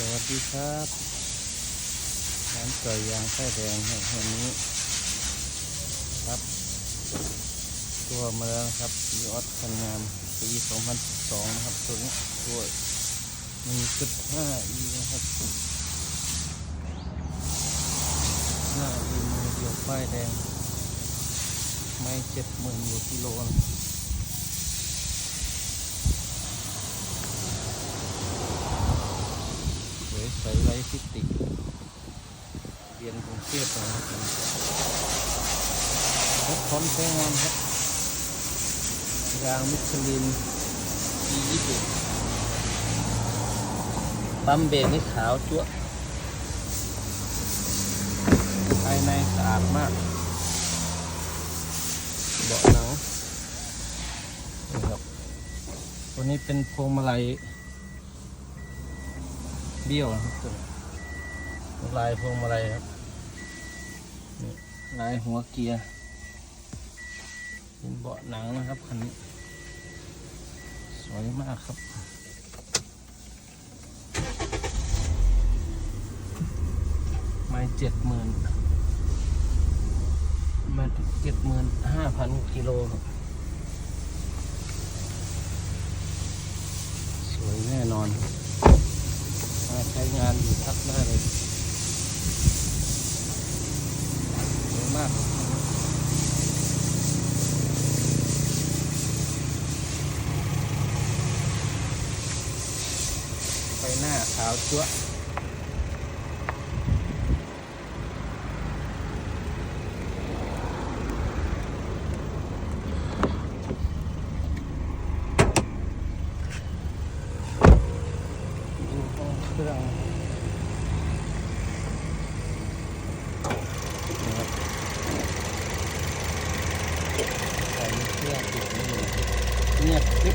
สวัสดีครับร้านไก่ยางไส้แดงครับวันนี้ ครับ ตัวมาแล้วครับพีออสคันงามปี 2012 นะครับ ตัวนี้ตัว1.5 e นะครับ5 e มือเดียวป้ายแดง ไม่เจ็ดหมื่นกว่ากิโลนะ ส ไรฟิติเรียนกรุงเทพนะครับรถพร้อมใช้งานครับยางมิชลิน E20 ปั๊มเบรกนี่ขาวจั๊วภายในสะอาดมากเบาะหนังนี่ครับตัวนี้เป็นพวงมาลัย เบี้ยวนะครับตัวลายพวงมาลัยครับลายหัวเกียร์เป็นเบาะหนังนะครับคันนี้ สวยมากครับไม่เจ็ดหมื่นมาเจ็ดหมื่นห้าพันกิโลครับสวยแน่นอน อยู่พักได้เลยสวยมากไฟหน้าขาวจั๊วะดู ini aktif